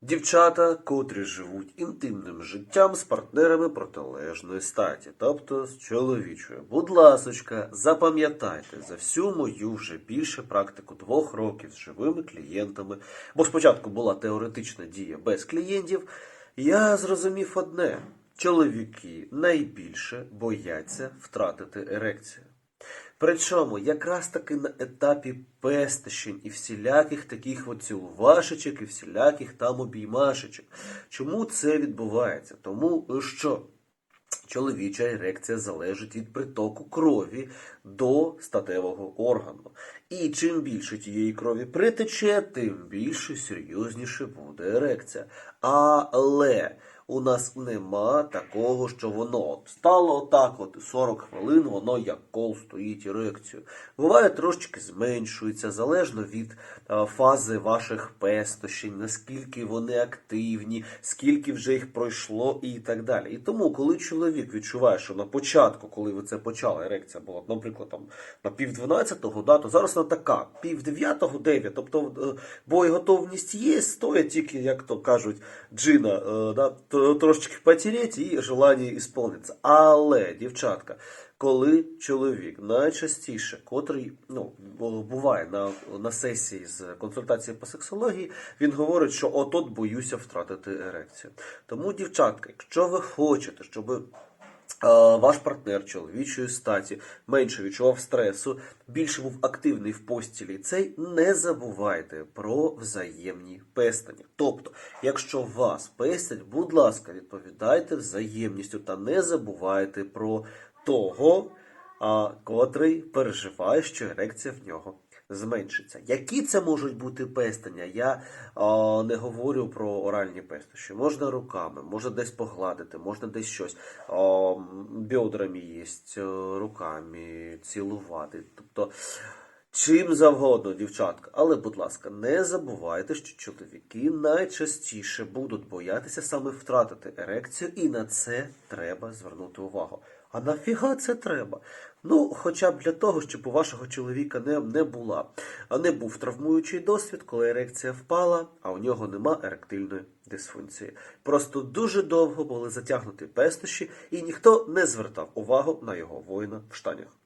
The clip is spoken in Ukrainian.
Дівчата, котрі живуть інтимним життям з партнерами протилежної статі, тобто з чоловічою. Будь ласочка, запам'ятайте за всю мою вже більше практику двох років з живими клієнтами, бо спочатку була теоретична дія без клієнтів, я зрозумів одне: чоловіки найбільше бояться втратити ерекцію. Причому якраз таки на етапі пестощень і всіляких таких от цілувашечок і всіляких там обіймашечок. Чому це відбувається? Тому що чоловіча ерекція залежить від притоку крові до статевого органу. І чим більше тієї крові притече, тим більше серйозніше буде ерекція. Але у нас нема такого, що воно от стало отак, от 40 хвилин, воно як кол стоїть ерекцію. Буває трошечки зменшується, залежно від е, фази ваших пестощень, наскільки вони активні, скільки вже їх пройшло і так далі. І тому, коли чоловік відчуває, що на початку, коли ви це почали, ерекція була, наприклад, там на пів дванадцятого, да, то зараз вона така, пів дев'ятого, дев'ять, тобто е, боєготовність є, стоїть тільки, як то кажуть, джина, е, да, трошечки потереть і желання ісполниться. Але, дівчатка, коли чоловік найчастіше, котрий ну, буває на, на сесії з консультації по сексології, він говорить, що от-от боюся втратити ерекцію. Тому, дівчатка, якщо ви хочете, щоб ваш партнер чоловічої статі менше відчував стресу, більше був активний в постілі, цей не забувайте про взаємні пестання. Тобто, якщо вас пестять, будь ласка, відповідайте взаємністю та не забувайте про того, а, котрий переживає, що ерекція в нього зменшиться. Які це можуть бути пестання? Я о, не говорю про оральні пестощі. Можна руками, можна десь погладити, можна десь щось О, бьодрами їсть, е, руками цілувати. Тобто. Чим завгодно, дівчатка. Але, будь ласка, не забувайте, що чоловіки найчастіше будуть боятися саме втратити ерекцію, і на це треба звернути увагу. А нафіга це треба? Ну, хоча б для того, щоб у вашого чоловіка не, не була, а не був травмуючий досвід, коли ерекція впала, а у нього нема еректильної дисфункції. Просто дуже довго були затягнуті пестощі, і ніхто не звертав увагу на його воїна в штанях.